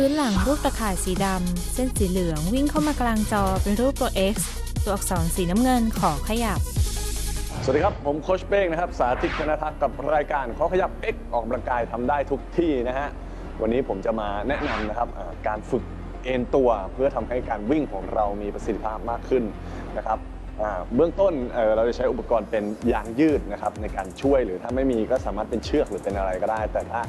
พื้นหลังรูปตะข่ายสีดำ เส้นสีเหลืองวิ่งเข้ามากลางจอเป็นรูปตัว X ตัวอักษรสีน้ำเงินขอขยับ สวัสดีครับ ผมโคชเป้งนะครับ สาธิตคณทักษ์กับรายการขอขยับ X ออกกำลังกายทำได้ทุกที่นะฮะ วันนี้ผมจะมาแนะนำนะครับอ่าการฝึกเอนตัวเพื่อทำให้การวิ่งของเรามีประสิทธิภาพมากขึ้นนะครับอ่าเบื้องต้นเอ่อเราจะใช้อุปกรณ์เป็นยางยืดนะครับในการช่วยหรือถ้าไม่มีก็สามารถเป็นเชือกหรือเป็นอะไรก็ได้ แต่ถ้า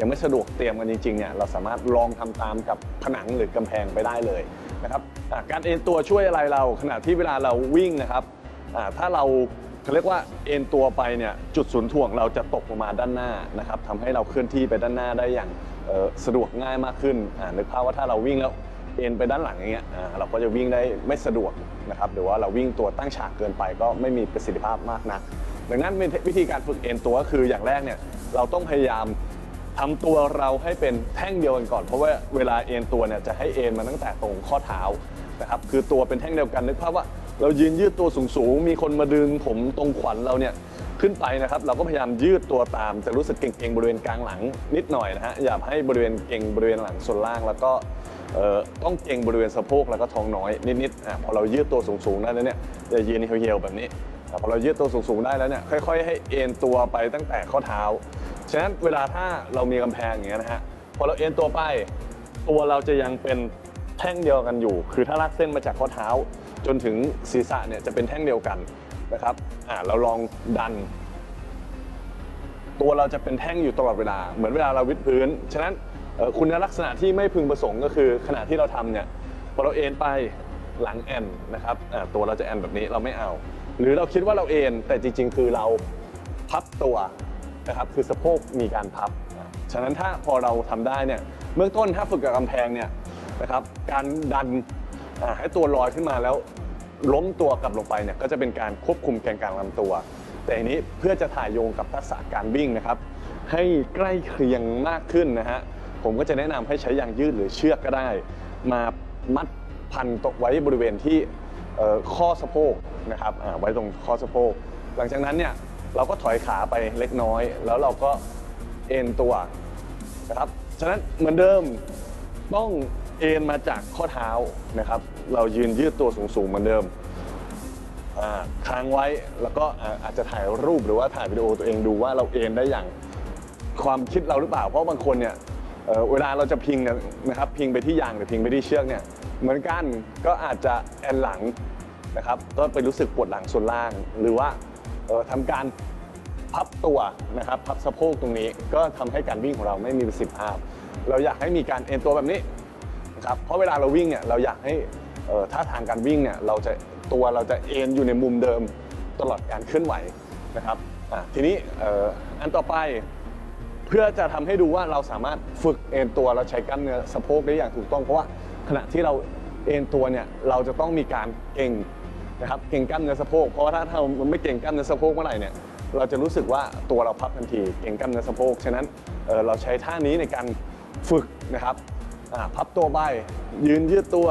ยังไม่สะดวกเตรียมกันจริงๆเนี่ยเราสามารถลองทำตามกับผนังหรือกำแพงไปได้เลยนะครับการเอ็นตัวช่วยอะไรเราขณะที่เวลาเราวิ่งนะครับถ้าเราเขาเรียกว่าเอ็นตัวไปเนี่ยจุดศูนย์ถ่วงเราจะตกลงมาด้านหน้านะครับทำให้เราเคลื่อนที่ไปด้านหน้าได้อย่างสะดวกง่ายมากขึ้นนึกภาพว่าถ้าเราวิ่งแล้วเอ็นไปด้านหลังอย่างเงี้ยเราก็จะวิ่งได้ไม่สะดวกนะครับหรือว่าเราวิ่งตัวตั้งฉากเกินไปก็ไม่มีประสิทธิภาพมากนักดังนั้นวิธีการฝึกเอ็นตัวก็คืออย่างแรกเนี่ยเราต้องพยายาม ทำตัวเราให้เป็นแท่งเดียวกันก่อน เพราะว่าเวลาเอ็นตัวเนี่ยจะให้เอ็นมาตั้งแต่ตรงข้อเท้านะครับคือตัวเป็นแท่งเดียวกันนึกภาพว่าเรายืนยืดตัวสูงๆ มีคนมาดึงผมตรงขวัญเราเนี่ยขึ้นไปนะครับ เราก็พยายามยืดตัวตามจะรู้สึกเก่งๆบริเวณกลางหลังนิดหน่อยนะฮะอย่าให้บริเวณเก่งบริเวณหลังส่วนล่าง แล้วก็ต้องเก่งบริเวณสะโพกแล้วก็ท้องน้อยนิดๆอะพอเรายืดตัวสูงๆได้แล้วเนี่ยจะยืนเหี่ยวๆแบบนี้แต่พอเรายืดตัวสูงๆได้แล้วเนี่ยค่อยๆ ให้เอ็นตัวไปตั้งแต่ข้อเท้า ฉะนั้นเวลาถ้าเรามีกำแพงอย่างเงี้ยนะฮะพอเราเอ็นตัวไป ตัวเราจะยังเป็นแท่งเดียวกันอยู่ คือถ้าลากเส้นมาจากข้อเท้า จนถึงศีรษะเนี่ยจะเป็นแท่งเดียวกันนะครับอ่าเราลองดัน ตัวเราจะเป็นแท่งอยู่ตลอดเวลา เหมือนเวลาเราวิดพื้น ฉะนั้นคุณลักษณะที่ไม่พึงประสงค์ก็คือขณะที่เราทำเนี่ยพอเราเอ็นไปหลังแอนนะครับตัวเราจะแอนแบบนี้เราไม่เอา หรือเราคิดว่าเราเอ็นแต่จริง ๆ คือเราพับตัว นะครับคือสะโพกมีการพับ ฉะนั้นถ้าพอเราทำได้เนี่ยเบื้องต้นถ้าฝึกกับกำแพงเนี่ยนะครับการดันให้ตัวลอยขึ้นมาแล้วล้มตัวกลับลงไปเนี่ยก็จะเป็นการควบคุมแกนกลางลำตัว แต่อันนี้เพื่อจะถ่ายโยงกับทักษะการวิ่งนะครับ ให้ใกล้เคียงมากขึ้นนะฮะผมก็จะแนะนำให้ใช้ยางยืดหรือเชือกก็ได้ มามัดพันตกไว้บริเวณที่ข้อสะโพกนะครับไว้ตรงข้อสะโพก หลังจากนั้นเนี่ย เราก็ถอยขาไปเล็กน้อย แล้วเราก็เอ็นตัวนะครับ ฉะนั้นเหมือนเดิมต้องเอ็นมาจากข้อเท้านะครับ เรายืนยืดตัวสูงๆเหมือนเดิมอ่าค้างไว้แล้วก็อาจจะถ่ายรูปหรือว่าถ่ายวิดีโอตัวเองดูว่าเราเอ็นได้อย่างความคิดเราหรือเปล่า เพราะบางคนเนี่ยเวลาเราจะพิงนนะครับพิงไปที่ยางหรือพิงไปที่เชือกเนี่ยเหมือนกันก็อาจจะแอนหลังนะครับก็ไปรู้สึกปวดหลังส่วนล่างหรือว่า ทำการพับตัวนะครับพับสะโพกตรงนี้ก็ทำให้การวิ่งของเราไม่มีประสิทธิภาพ เราอยากให้มีการเอ็นตัวแบบนี้นะครับเพราะเวลาเราวิ่งเนี่ยเราอยากให้เอ่อท่าทางการวิ่งเนี่ยเราจะตัวเราจะเอ็นอยู่ในมุมเดิมตลอดการเคลื่อนไหวนะครับทีนี้อันต่อไปเพื่อจะทำให้ดูว่าเราสามารถฝึกเอ็นตัวเราใช้กล้ามเนื้อสะโพกได้อย่างถูกต้องเพราะว่าขณะที่เราเอ็นตัวเนี่ยเราจะต้องมีการเก่ง นะครับเก่งกล้ามเนื้อสะโพกเพราะว่าถ้าเราไม่เก่งกล้ามเนื้อสะโพกเมื่อไหร่เนี่ยเราจะรู้สึกว่าตัวเราพับทันที เก่งกล้ามเนื้อสะโพกฉะนั้นเอ่อเราใช้ท่านี้ในการฝึกนะครับอ่าพับตัวไปยืนยืดตัว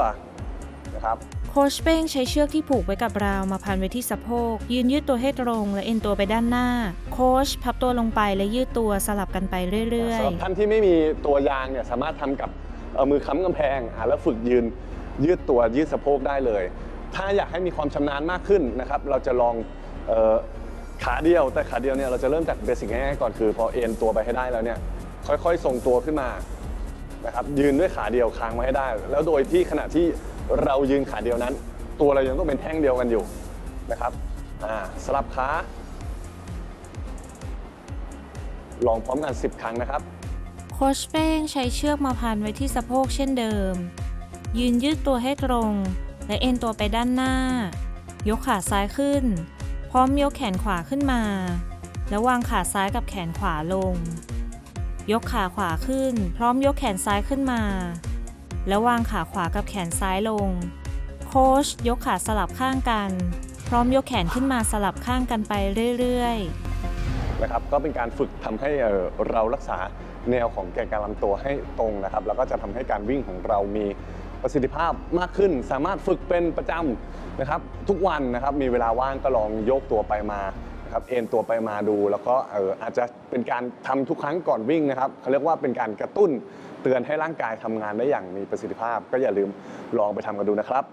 นะครับโคชเป้งใช้เชือกที่ผูกไว้กับราวมาพันไว้ที่สะโพก ยืนยืดตัวให้ตรง และเอ็นตัวไปด้านหน้า โคชพับตัวลงไปและยืดตัวสลับกันไปเรื่อสำยหรับท่านที่ไม่มีตัวยางเนี่ยสามารถทำกับเอ่อมือค้ำกำแพงอ่าแล้วฝึกยืนยืดตัวยืดสะโพกได้เลย ถ้าอยากให้มีความชำนาญมากขึ้นนะครับเราจะลองออขาเดียวแต่ขาเดียวเนี่ยเราจะเริ่มจากเบสิกง่ายๆก่อนคือพอเอ็นตัวไปให้ได้แล้วเนี่ยค่อยๆทรงตัวขึ้นมานะครับยืนด้วยขาเดียวค้างไว้ให้ได้ แล้วโดยที่ขณะที่เรายืนขาเดียวนั้น ตัวเรายังต้องเป็นแท่งเดียวกันอยู่นะครับสลับขาลองพร้อมกัน 10 ครั้งนะครับโคชเป้งใช้เชือกมาพันไว้ที่สะโพกเช่นเดิม ยืนยืดตัวให้ตรง และเอ็นตัวไปด้านหน้า ยกขาซ้ายขึ้น พร้อมยกแขนขวาขึ้นมา แล้ววางขาซ้ายกับแขนขวาลง ยกขาขวาขึ้น พร้อมยกแขนซ้ายขึ้นมา แล้ววางขาขวากับแขนซ้ายลง โค้ชยกขาสลับข้างกัน พร้อมยกแขนขึ้นมาสลับข้างกันไปเรื่อยๆนะครับก็เป็นการฝึกทำให้เรารักษาแนวของแกนกลางลำตัวให้ตรงนะครับ แล้วก็จะทำให้การวิ่งของเรามี ประสิทธิภาพมากขึ้น สามารถฝึกเป็นประจำนะครับ ทุกวันนะครับมีเวลาว่างก็ลองโยกตัวไปมานะครับเอ็นตัวไปมาดู แล้วก็เอออาจจะเป็นการทำทุกครั้งก่อนวิ่งนะครับเขาเรียกว่าเป็นการกระตุ้นเตือนให้ร่างกายทำงานได้อย่างมีประสิทธิภาพ ก็อย่าลืมลองไปทำกันดูนะครับ